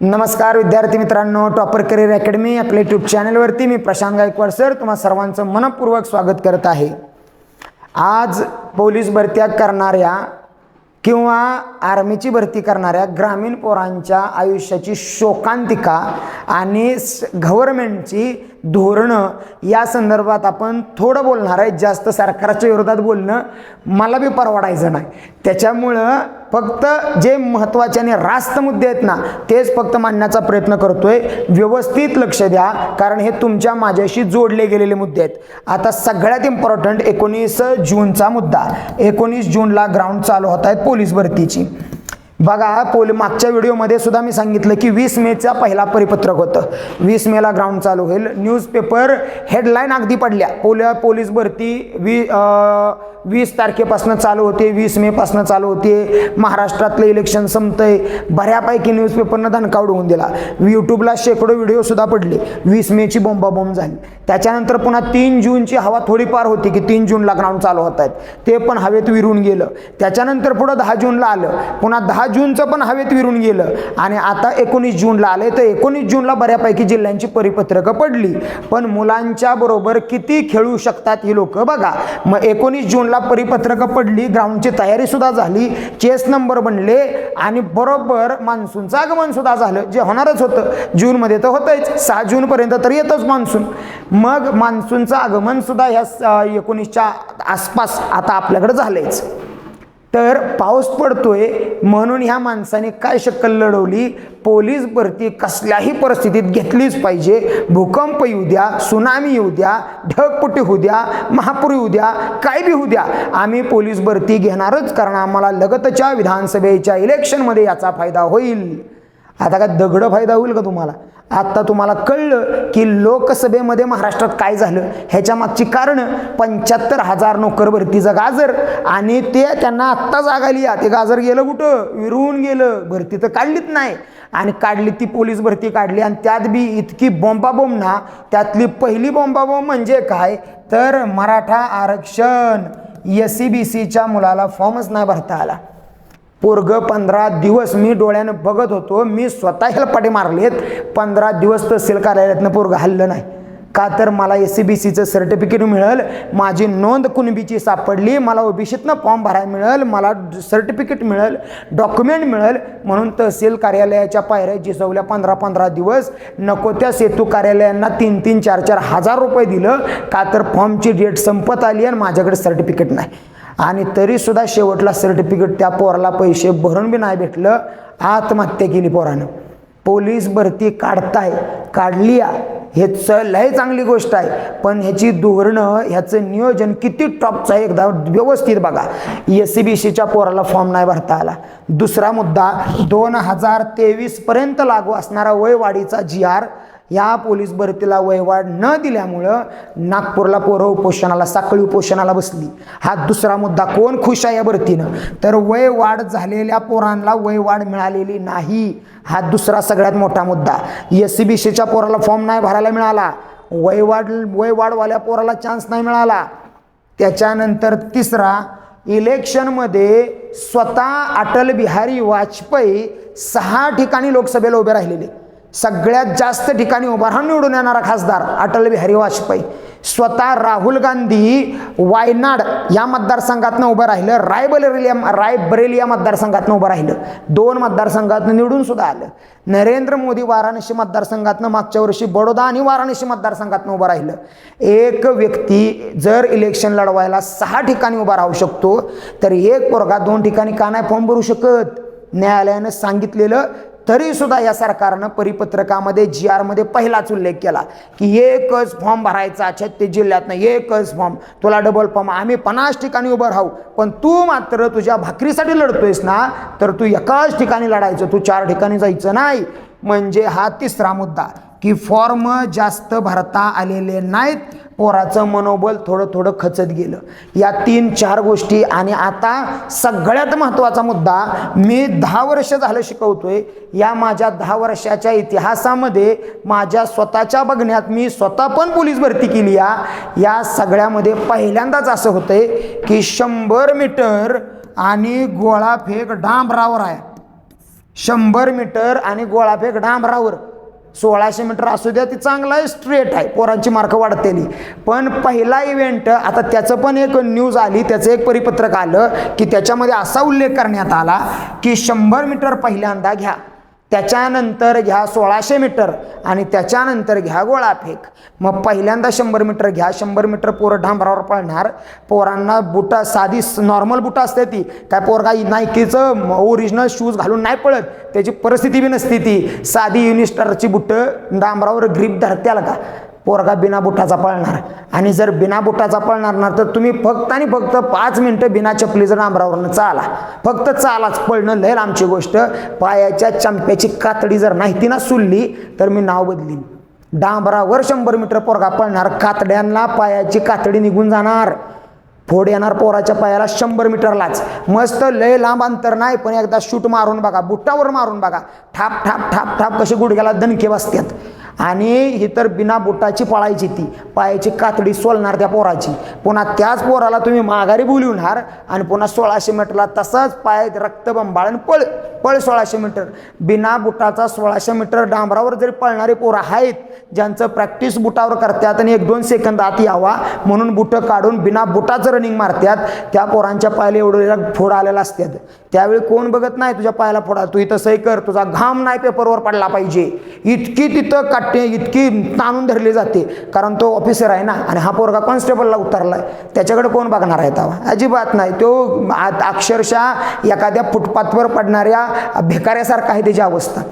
नमस्कार विद्यार्थी मित्रांनो टॉपर करिअर अकॅडमी आपल्या यूट्यूब चॅनलवरती मी प्रशांत गायकवाड सर तुम्हा सर्वांचं मनपूर्वक स्वागत करत आहे. आज पोलीस भरत्या करणाऱ्या किंवा आर्मीची भरती करणाऱ्या ग्रामीण पोरांच्या आयुष्याची शोकांतिका आणि स धोरणं या संदर्भात आपण थोडं बोलणार आहे. जास्त सरकारच्या विरोधात बोलणं मला बी परवडायचं नाही. त्याच्यामुळं फक्त जे महत्त्वाचे आणि रास्त मुद्दे आहेत ना तेच फक्त मांडण्याचा प्रयत्न करतोय. व्यवस्थित लक्ष द्या कारण हे तुमच्या माझ्याशी जोडले गेलेले मुद्दे आहेत. आता सगळ्यात इम्पॉर्टंट एकोणीस जूनचा मुद्दा. एकोणीस जूनला ग्राउंड चालू होत आहेत पोलीस भरतीची. बघा पोल मागच्या व्हिडिओमध्ये सुद्धा मी सांगितलं की वीस मेचा पहिला परिपत्रक होतं. वीस मेला ग्राउंड चालू होईल. न्यूजपेपर हेडलाईन अगदी पडल्या. पोल पोलीस भरती वी वीस तारखेपासून चालू होते. वीस मेपासून चालू होते. महाराष्ट्रातलं इलेक्शन संपतंय. बऱ्यापैकी न्यूजपेपरनं धनकावड उडवून दिला. यूट्यूबला शेकडो व्हिडिओसुद्धा पडले. वीस मेची बोंबाबोंब झाली. त्याच्यानंतर पुन्हा तीन जूनची हवा थोडीफार होती की तीन जूनला ग्राउंड चालू होत आहेत ते पण हवेत विरून गेलं. त्याच्यानंतर पुढं दहा जूनला आलं. पुन्हा दहा जूनचं पण हवेत विरून गेलं. आणि आता एकोणीस जूनला आले तर एकोणीस जूनला बऱ्यापैकी जिल्ह्यांची परिपत्रकं पडली. पण मुलांच्या बरोबर किती खेळू शकतात ही लोक बघा. मग एकोणीस जूनला परिपत्रकं पडली ग्राउंडची तयारीसुद्धा झाली चेस नंबर बनले आणि बरोबर मान्सूनचं आगमन सुद्धा झालं. जे होणारच होतं. जूनमध्ये तर होतंच सहा जूनपर्यंत तर येतच मान्सून मग मान्सूनचं आगमनसुद्धा ह्या एकोणीसच्या आसपास आता आपल्याकडे झालंयच. तर पाऊस पडतोय म्हणून ह्या माणसाने काय शक्कल लढवली? पोलीस भरती कसल्याही परिस्थितीत घेतलीच पाहिजे. भूकंप येऊ द्या सुनामी येऊ द्या ढगपुटी होऊ द्या महापूर येऊ द्या काय बी होऊ द्या. आम्ही पोलीस भरती घेणारच कारण आम्हाला लगतच्या विधानसभेच्या इलेक्शनमध्ये याचा फायदा होईल. आता काय दगड फायदा होईल का तुम्हाला? आत्ता तुम्हाला कळलं की लोकसभेमध्ये महाराष्ट्रात काय झालं? ह्याच्या मागची कारणं? पंच्याहत्तर हजार नोकर भरतीचं गाजर आणि ते त्यांना आत्ता जागाली या ते गाजर गेलं कुठं? विरवून गेलं. भरती तर काढलीच नाही. आणि काढली ती पोलीस भरती काढली. आणि त्यात बी इतकी बॉम्बाबॉम्ब ना त्यातली पहिली बॉम्बाबॉम्ब म्हणजे काय? तर मराठा आरक्षण. एस सी बी सीच्या मुलाला फॉर्मच नाही भरता आला. पोरग पंधरा दिवस मी डोळ्यानं बघत होतो मी स्वतः ह्याला पाठी मारलेत. पंधरा दिवस तहसील कार्यालयातनं पोरग हल्लं नाही. का तर मला एस सी बी सीचं सर्टिफिकेट मिळेल माझी नोंद कुणबीची सापडली मला ओबीसीतनं फॉर्म भरायला मिळेल मला सर्टिफिकेट मिळेल डॉक्युमेंट मिळेल. म्हणून तहसील कार्यालयाच्या पायऱ्या जिजवल्या पंधरा पंधरा दिवस. नको त्या सेतू कार्यालयांना तीन तीन चार चार हजार रुपये दिलं. का तर फॉर्मची डेट संपत आली आणि माझ्याकडे सर्टिफिकेट नाही. आणि तरीसुद्धा शेवटला सर्टिफिकेट त्या पोराला पैसे भरून बी नाही भेटलं आत्महत्या केली पोरानं. पोलीस भरती काढताय काढली या. हेच लय चांगली गोष्ट आहे. पण ह्याची धोरणं ह्याचं नियोजन किती टॉपचं आहे एकदा व्यवस्थित बघा. एस सी बी सीच्या पोराला फॉर्म नाही भरता आला. दुसरा मुद्दा दोन हजार तेवीसपर्यंत लागू असणारा वयवाढीचा जी आर या पोलीस भरतीला वयवाढ न दिल्यामुळं नागपूरला पोरं उपोषणाला साखळी उपोषणाला बसली. हा दुसरा मुद्दा कोण खुश आहे या भरतीनं? तर वयवाढ झालेल्या पोरांना वयवाढ मिळालेली नाही. हा दुसरा सगळ्यात मोठा मुद्दा. एस सी बी सीच्या पोराला फॉर्म नाही भरायला मिळाला. वयवाढ वयवाढवाल्या पोराला चान्स नाही मिळाला. त्याच्यानंतर तिसरा इलेक्शनमध्ये स्वतः अटल बिहारी वाजपेयी सहा ठिकाणी लोकसभेला उभे राहिलेले. सगळ्यात जास्त ठिकाणी उभा राहून निवडून येणारा खासदार अटल बिहारी वाजपेयी. स्वतः राहुल गांधी वायनाड या मतदारसंघातनं उभं राहिलं. रायबरेली रायबरेली या मतदारसंघातनं उभं राहिलं. दोन मतदारसंघातनं निवडून सुद्धा आलं. नरेंद्र मोदी वाराणसी मतदारसंघातनं मागच्या वर्षी बडोदा आणि वाराणसी मतदारसंघातनं उभं राहिलं. एक व्यक्ती जर इलेक्शन लढवायला सहा ठिकाणी उभा राहू शकतो तर एक पोरगा दोन ठिकाणी का नाही फॉर्म भरू शकत? न्यायालयानं सांगितलेलं तरी सुद्धा या सरकारनं परिपत्रकामध्ये जी आरमध्ये पहिलाच उल्लेख केला की एकच फॉर्म भरायचा छत्तीस जिल्ह्यातनं एकच फॉर्म. तुला डबल फॉर्म. आम्ही पन्नास ठिकाणी उभं राहू पण तू मात्र तुझ्या भाकरीसाठी लढतोयस ना तर तू एकाच ठिकाणी लढायचं तू चार ठिकाणी जायचं नाही. म्हणजे हा तिसरा मुद्दा की फॉर्म जास्त भरता आलेले नाहीत पोराचं मनोबल थोडं थोडं खचत गेलं. या तीन चार गोष्टी आणि आता सगळ्यात महत्त्वाचा मुद्दा मी दहा वर्ष झालं शिकवतोय या माझ्या दहा वर्षाच्या इतिहासामध्ये माझ्या स्वतःच्या बघण्यात मी स्वतः पण पोलीस भरती केली या. या सगळ्यामध्ये पहिल्यांदाच असं होतंय की शंभर मीटर आणि गोळाफेक डांबरावर आहे. शंभर मीटर आणि गोळाफेक डांबरावर. सोळाशे मीटर असू द्या ती चांगला आहे स्ट्रेट आहे. पोरांची मार्क वाढतेली. पण पहिला इव्हेंट आता त्याचं पण एक न्यूज आली त्याचं एक परिपत्रक आलं की त्याच्यामध्ये असा उल्लेख करण्यात आला की शंभर मीटर पहिल्यांदा घ्या. त्याच्यानंतर घ्या सोळाशे मीटर आणि त्याच्यानंतर घ्या गोळाफेक मग पहिल्यांदा शंभर मीटर घ्या. शंभर मीटर पोरं डांबरावर पळणार. पोरांना बुटं साधी नॉर्मल बुटं असते ती. काय पोरगा नायकीचं ओरिजिनल शूज घालून नाही पळत. त्याची परिस्थिती बी नसती ती. साधी युनिस्टरची बुटं डांबरावर ग्रीप धरत्याला का? पोरगा बिना बुटाचा पळणार. आणि जर बिना बुटाचा पळणार ना तर तुम्ही फक्त आणि फक्त पाच मिनटं बिना चपलीचं डांबरावरनं चाला. फक्त चालाच पळणं लय आमची गोष्ट. पायाच्या चंप्याची कातडी जर नाही ती ना सुलली तर मी नाव बदलीन. डांबरावर शंभर मीटर पोरगा पळणार कातड्यांना पायाची कातडी निघून जाणार. फोड येणार पोराच्या पायाला शंभर मीटरलाच. मस्त लय लांब अंतर नाही पण एकदा शूट मारून बघा बुटावर मारून बघा. ठाप ठाप ठाप ठाप कसे गुडघ्याला दणके बसतात आणि ही तर बिना बुटाची पळायची ती. पायाची कातडी सोलणार त्या पोराची. पुन्हा त्याच पोराला तुम्ही माघारी बोलवणार आणि पुन्हा सोळाशे मीटरला तसंच पाय रक्त बंबाळ आणि पळ पळ सोळाशे मीटर. बिना बुटाचा सोळाशे मीटर डांबरावर जरी पळणारे पोरं आहेत ज्यांचं प्रॅक्टिस बुटावर करतात आणि एक दोन सेकंद आत यावा म्हणून बुटं काढून बिना बुटाचं रनिंग मारतात त्या पोरांच्या पायाला एवढं फोड आलेला असतात. त्यावेळी कोण बघत नाही तुझ्या पायाला फोडा? तू इथं सही कर तुझा घाम नाही पेपरवर पडला पाहिजे. इतकी तिथं काटे इतकी ताणून धरली जाते. कारण तो ऑफिसर आहे ना आणि हा पोरगा कॉन्स्टेबलला उतरला आहे त्याच्याकडे कोण बघणार आहे तवा अजिबात नाही. तो अक्षरशः एखाद्या फुटपाथवर पडणाऱ्या भिकाऱ्यासारखा आहे त्याची अवस्था.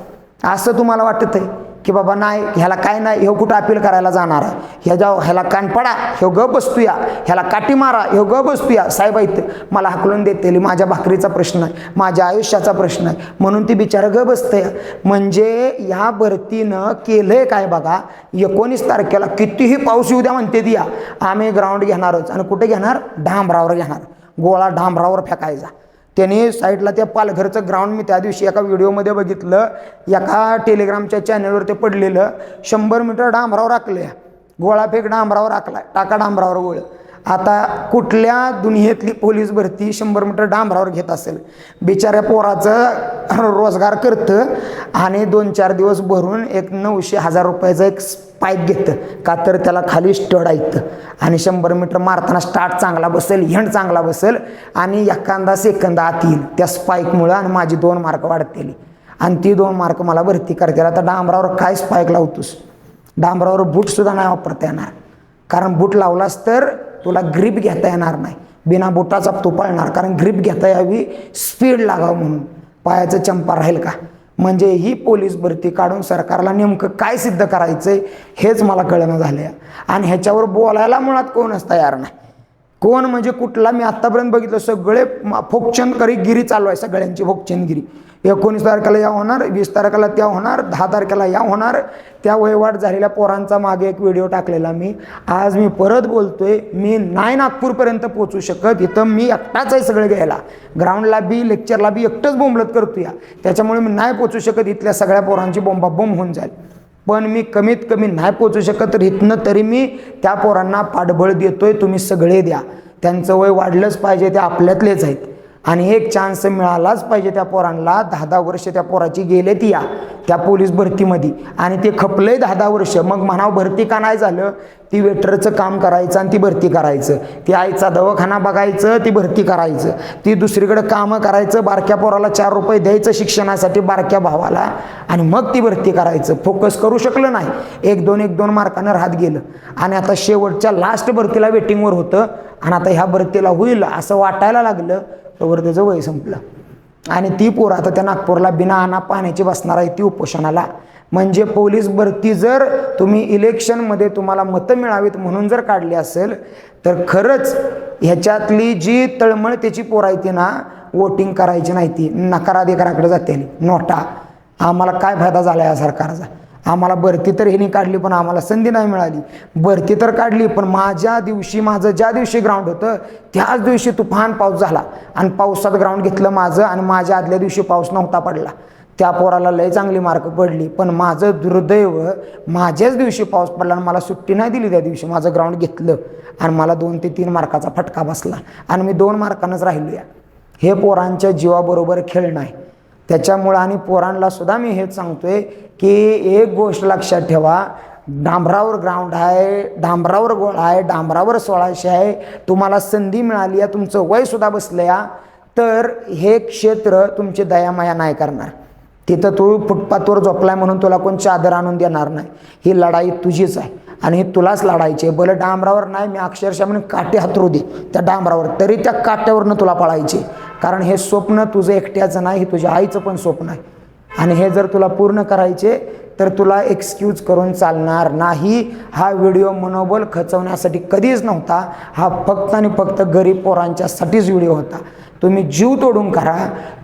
असं तुम्हाला वाटत आहे की बाबा नाही ह्याला काय नाही ह्यो कुठं अपील करायला जाणार आहे? ह्याच्या ह्याला कान पडा ह्यो ग बसतूया. ह्याला काठी मारा ह्यो ग बसतूया. साहेब इथं मला हाकलून देते माझ्या भाकरीचा प्रश्न आहे माझ्या आयुष्याचा प्रश्न आहे. म्हणून ती बिचारा ग बसतंय. म्हणजे ह्या भरतीनं केलंय काय बघा? एकोणीस तारखेला कितीही पाऊस येऊ द्या म्हणते ती या. आम्ही ग्राउंड घेणारच. आणि कुठे घेणार? डांबरावर घेणार. गोळा डांबरावर फेकायचा. त्याने साईडला त्या पालघरचं ग्राउंड मी त्या दिवशी एका व्हिडिओमध्ये बघितलं. एका टेलिग्रामच्या चॅनलवर ते पडलेलं. शंभर मीटर डांबरावर राखलं गोळाफेक डांबरावर राखला टाका डांबरावर गोळ. आता कुठल्या दुनियेतली पोलीस भरती शंभर मीटर डांबरावर घेत असेल? बिचाऱ्या पोराचं रोजगार करतं आणि दोन चार दिवस भरून एक नऊशे हजार रुपयाचं एक पाईप घेतं. का तर त्याला खाली स्टड ऐकतं आणि शंभर मीटर मारताना स्टार्ट चांगला बसेल हेंड चांगला बसेल आणि एखादा सेकंद आत येईल. त्या स्पाईकमुळं आणि माझी दोन मार्क वाढतील. आणि ती दोन मार्क मला भरती करतील. आता डांबरावर काय स्पाईक लावतोस? डांबरावर बूटसुद्धा नाही वापरता येणार. कारण बूट लावलास तर तुला ग्रीप घेता येणार नाही. बिना बुटाचा तू पळणार कारण ग्रीप घेता यावी स्पीड लागावं म्हणून. पायाचं चंपा राहील का? म्हणजे ही पोलीस भरती काढून सरकारला नेमकं काय सिद्ध करायचं आहे हेच मला कळणं झालं आणि ह्याच्यावर बोलायला मुळात कोणच तयार नाही. कोण म्हणजे कुठला मी आत्तापर्यंत बघितलं सगळे म- फोकचंदकरी गिरी चालू आहे सगळ्यांची फोकचंदगिरी. एकोणीस तारखेला या होणार वीस तारखेला त्या होणार दहा तारखेला या होणार. त्या वहिवाट झालेल्या पोरांचा मागे एक व्हिडिओ टाकलेला मी. आज मी परत बोलतोय मी नाही नागपूरपर्यंत पोचू शकत. इथं मी एकटाच आहे सगळं घ्यायला. ग्राउंडला बी लेक्चरला बी एकटंच बोंबलत करतो या त्याच्यामुळे मी नाही पोचू शकत. इथल्या सगळ्या पोरांची बोंबाबोंब होऊन जाईल. पण मी कमीत कमी नाही पोचू शकत तर इथनं तरी मी त्या पोरांना पाठबळ देतोय. तुम्ही सगळे द्या. त्यांचं वय वाढलंच पाहिजे ते आपल्यातलेच आहेत. आणि एक चान्स मिळालाच पाहिजे त्या पोरांना. दहा दहा वर्ष त्या पोराची गेले ती या त्या पोलीस भरतीमध्ये. आणि ते खपलंय दहा दहा वर्ष. मग म्हणावं भरती का नाही झालं? ती वेटरचं काम करायचं आणि ती भरती करायचं. ती आईचा दवाखाना बघायचं ती भरती करायचं. ती दुसरीकडं कामं करायचं बारक्या पोराला चार रुपये द्यायचं शिक्षणासाठी बारक्या भावाला. आणि मग ती भरती करायचं. फोकस करू शकलं नाही. एक दोन एक दोन मार्कानं राहत गेलं. आणि आता शेवटच्या लास्ट भरतीला वेटिंगवर होतं. आणि आता ह्या भरतीला होईल असं वाटायला लागलं. तोवर त्याचं वय संपलं. आणि ती पोरं आता त्या नागपूरला बिना आणा पाण्याची बसणार आहे ती उपोषणाला. म्हणजे पोलीस भरती जर तुम्ही इलेक्शनमध्ये तुम्हाला मतं मिळावीत म्हणून जर काढली असेल तर खरंच ह्याच्यातली जी तळमळ त्याची आहे ती ना वोटिंग करायची नाही ती. नकाराधिकाराकडे जाते नोटा. आम्हाला काय फायदा झाला या सरकारचा? आम्हाला भरती तर ह्यानी काढली पण आम्हाला संधी नाही मिळाली. भरती तर काढली पण माझ्या दिवशी माझं ज्या दिवशी ग्राउंड होतं त्याच दिवशी तुफान पाऊस झाला. आणि पावसात ग्राउंड घेतलं माझं आणि माझ्या आदल्या दिवशी पाऊस नव्हता पडला. त्या पोराला लय चांगली मार्क पडली पण माझं दुर्दैव माझ्याच दिवशी पाऊस पडला आणि मला सुट्टी नाही दिली त्या दिवशी माझं ग्राउंड घेतलं. आणि मला दोन ते तीन मार्काचा फटका बसला. आणि मी दोन मार्कानंच राहिलो या. हे पोरांच्या जीवाबरोबर खेळ नाही. त्याच्यामुळं आणि पोरांना सुद्धा मी हेच सांगतोय की एक गोष्ट लक्षात ठेवा डांबरावर ग्राउंड आहे डांबरावर गोळ आहे डांबरावर सोळाशे आहे तुम्हाला संधी मिळाली आहे तुमचं वयसुद्धा बसलं या तर हे क्षेत्र तुमची दयामाया नाही करणार. तिथं तू फुटपाथवर झोपलाय म्हणून तुला कोण चादर आणून देणार नाही. ही लढाई तुझीच आहे आणि ही तुलाच लढायची आहे. बरं डांबरावर नाही मी अक्षरशः म्हणून काटे हातरू दे. त्या डांबरावर तरी त्या काट्यावरनं तुला पळायचे कारण हे स्वप्न तुझं एकट्याचं नाही हे तुझ्या आईचं पण स्वप्न आहे. आणि हे जर तुला पूर्ण करायचे तर तुला एक्सक्यूज करून चालणार नाही. हा व्हिडिओ मनोबल खचवण्यासाठी कधीच नव्हता. हा फक्त आणि फक्त गरीब पोरांच्यासाठीच व्हिडिओ होता. तुम्ही जीव तोडून करा.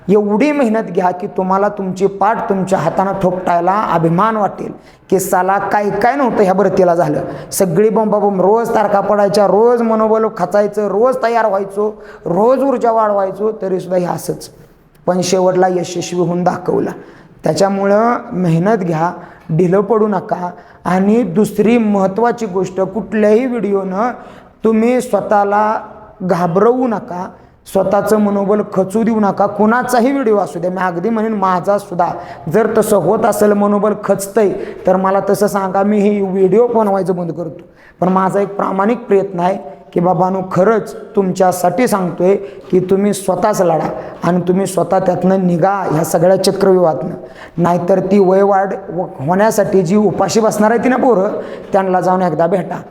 एवढी मेहनत घ्या की तुम्हाला तुमची पाठ तुमच्या हातानं ठोपटायला अभिमान वाटेल. की साला काय काय नव्हतं ह्या भरतीला झालं. सगळी बोंबाबोंब रोज तारखा पडायच्या रोज मनोबल खचायचं रोज तयार व्हायचो रोज ऊर्जा वाढवायचो तरीसुद्धा हे असंच. पण शेवटला यशस्वी होऊन दाखवला. त्याच्यामुळं मेहनत घ्या ढिलं पडू नका. आणि दुसरी महत्त्वाची गोष्ट कुठल्याही व्हिडिओनं तुम्ही स्वतःला घाबरवू नका. स्वतःचं मनोबल खचू देऊ नका कुणाचाही व्हिडिओ असू द्या मी अगदी म्हणेन माझा सुद्धा. जर तसं होत असेल मनोबल खचतंय तर मला तसं सांगा मी हे व्हिडिओ बनवायचं बंद करतो. पण माझा एक प्रामाणिक प्रयत्न आहे की बाबांनो खरंच तुमच्यासाठी सांगतोय की तुम्ही स्वतःच लढा आणि तुम्ही स्वतः त्यातनं निघा ह्या सगळ्या चक्रव्यूहातनं. नाहीतर ती वयवाढ व- होण्यासाठी जी उपाशी बसणार आहे ती ना पोरं त्यांना जाऊन एकदा भेटा.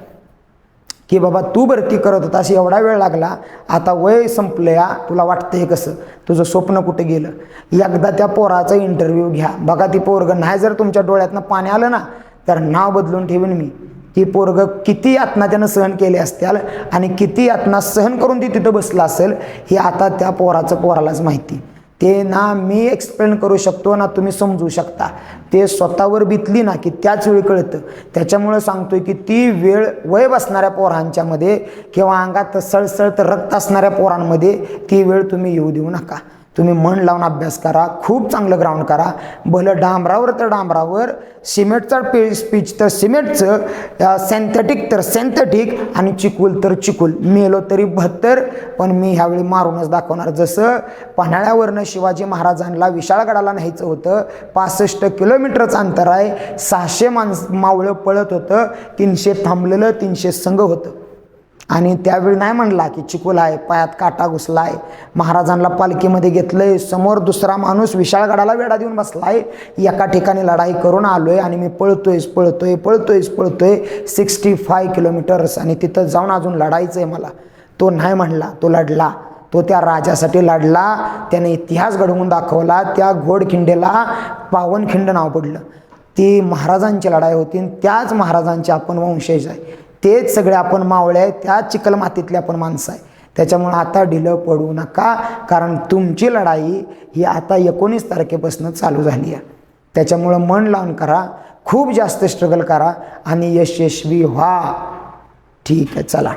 की बाबा तू भरती करत होतास एवढा वेळ लागला आता वय संपलं या तुला हे कसं? तुझं स्वप्न कुठे गेलं? एकदा त्या पोराचा इंटरव्ह्यू घ्या. बघा ती पोरग नाही जर तुमच्या डोळ्यातनं पाणी आलं ना तर नाव बदलून ठेवेन मी. ती पोरग किती यातना त्यानं सहन केले असत्याल आणि किती यातना सहन करून ती तिथं बसलं असेल हे आता त्या पोराचं पोरालाच माहिती. ते ना मी एक्सप्लेन करू शकतो ना तुम्ही समजू शकता. ते स्वतःवर बितली ना की त्याच वेळी कळतं. त्याच्यामुळं सांगतोय की ती वेळ वय बसणाऱ्या पोरांच्यामध्ये किंवा अंगात सळसळत रक्त असणाऱ्या पोरांमध्ये ती वेळ तुम्ही येऊ देऊ नका. तुम्ही मन लावून अभ्यास करा खूप चांगलं ग्राउंड करा. भलं डांबरावर तर डांबरावर सिमेंटचा पे स्पीच तर सिमेंटचं सेंथेटिक तर सेंथेटिक आणि चिकूल तर चिकूल. मेलो तरी बहत्तर पण मी ह्यावेळी मारूनच दाखवणार. जसं पन्हाळ्यावरनं शिवाजी महाराजांना विशाळगडाला न्यायचं होतं पासष्ट किलोमीटरचं अंतर आहे सहाशे माणस मावळं पळत होतं तीनशे थांबलेलं तीनशे संघ होतं. आणि त्यावेळी नाही म्हणला की चिकूल आहे पायात काटा घुसला आहे महाराजांना पालखीमध्ये घेतलं आहे समोर दुसरा माणूस विशाळगडाला वेढा देऊन बसला आहे एका ठिकाणी लढाई करून आलो आहे आणि मी पळतोयच पळतोय पळतोयच पळतोय. सिक्स्टी फाय किलोमीटर्स आणि तिथं जाऊन अजून लढायचं आहे मला. तो नाही म्हणला तो लढला. तो त्या राजासाठी लढला. त्याने इतिहास घडवून दाखवला. त्या घोडखिंडेला पावनखिंड नाव पडलं. ती महाराजांची लढाई होती आणि त्याच महाराजांचे आपण वंशज आहे. तेच सगळे आपण मावळे आहे त्याच चिकल मातीतले आपण माणसं आहे त्याच्यामुळं आता ढिलं पडू नका कारण तुमची लढाई ही आता एकोणीस तारखेपासून चालू झाली आहे. त्याच्यामुळं मन लावून करा खूप जास्त स्ट्रगल करा आणि यशस्वी व्हा. ठीक आहे चला.